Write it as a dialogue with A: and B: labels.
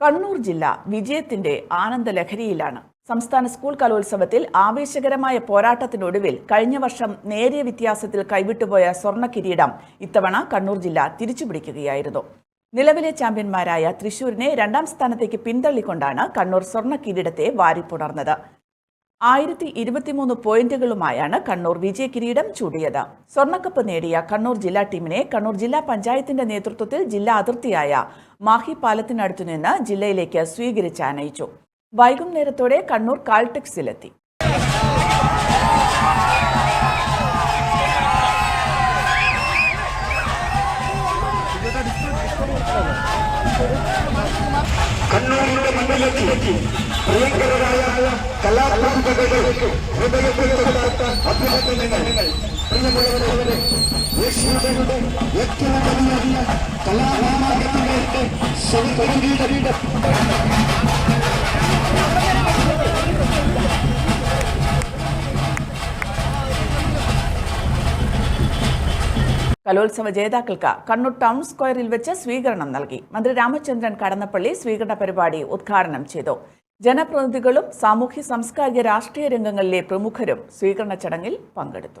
A: കണ്ണൂർ ജില്ല വിജയത്തിന്റെ ആനന്ദലഹരിയിലാണ് സംസ്ഥാന സ്കൂൾ കലോത്സവത്തിൽ ആവേശകരമായ പോരാട്ടത്തിനൊടുവിൽ കഴിഞ്ഞ വർഷം നേരിയ വ്യത്യാസത്തിൽ കൈവിട്ടുപോയ സ്വർണ കിരീടം ഇത്തവണ കണ്ണൂർ ജില്ല തിരിച്ചുപിടിക്കുകയായിരുന്നു. നിലവിലെ ചാമ്പ്യന്മാരായ തൃശൂരിനെ രണ്ടാം സ്ഥാനത്തേക്ക് പിന്തള്ളിക്കൊണ്ടാണ് കണ്ണൂർ സ്വർണ കിരീടത്തെ വാരിപ്പുണർന്നത്. ആയിരത്തി ഇരുപത്തിമൂന്ന് പോയിന്റുകളുമായാണ് കണ്ണൂർ വിജയ കിരീടം ചൂടിയത് സ്വർണക്കപ്പ് നേടിയ കണ്ണൂർ ജില്ലാ ടീമിനെ കണ്ണൂർ ജില്ലാ പഞ്ചായത്തിന്റെ നേതൃത്വത്തിൽ ജില്ലാ അതിർത്തിയായ മാഹി പാലത്തിനടുത്തുനിന്ന് ജില്ലയിലേക്ക് സ്വീകരിച്ച് അനയിച്ചു വൈകുന്നേരത്തോടെ കണ്ണൂർ കാൾടെക്സിലെത്തി
B: കണ്ണൂരിന്റെ മണ്ണിലെത്തി പ്രിയങ്കരരായ പ്രിയമുള്ളവരെ
A: കലോത്സവ ജേതാക്കൾക്ക് കണ്ണൂർ ടൗൺ സ്ക്വയറിൽ വെച്ച് സ്വീകരണം നൽകി. മന്ത്രി രാമചന്ദ്രൻ കടന്നപ്പള്ളി സ്വീകരണ പരിപാടി ഉദ്ഘാടനം ചെയ്തു. ജനപ്രതിനിധികളും സാമൂഹ്യ സാംസ്കാരിക രാഷ്ട്രീയ രംഗങ്ങളിലെ പ്രമുഖരും സ്വീകരണ ചടങ്ങിൽ പങ്കെടുത്തു.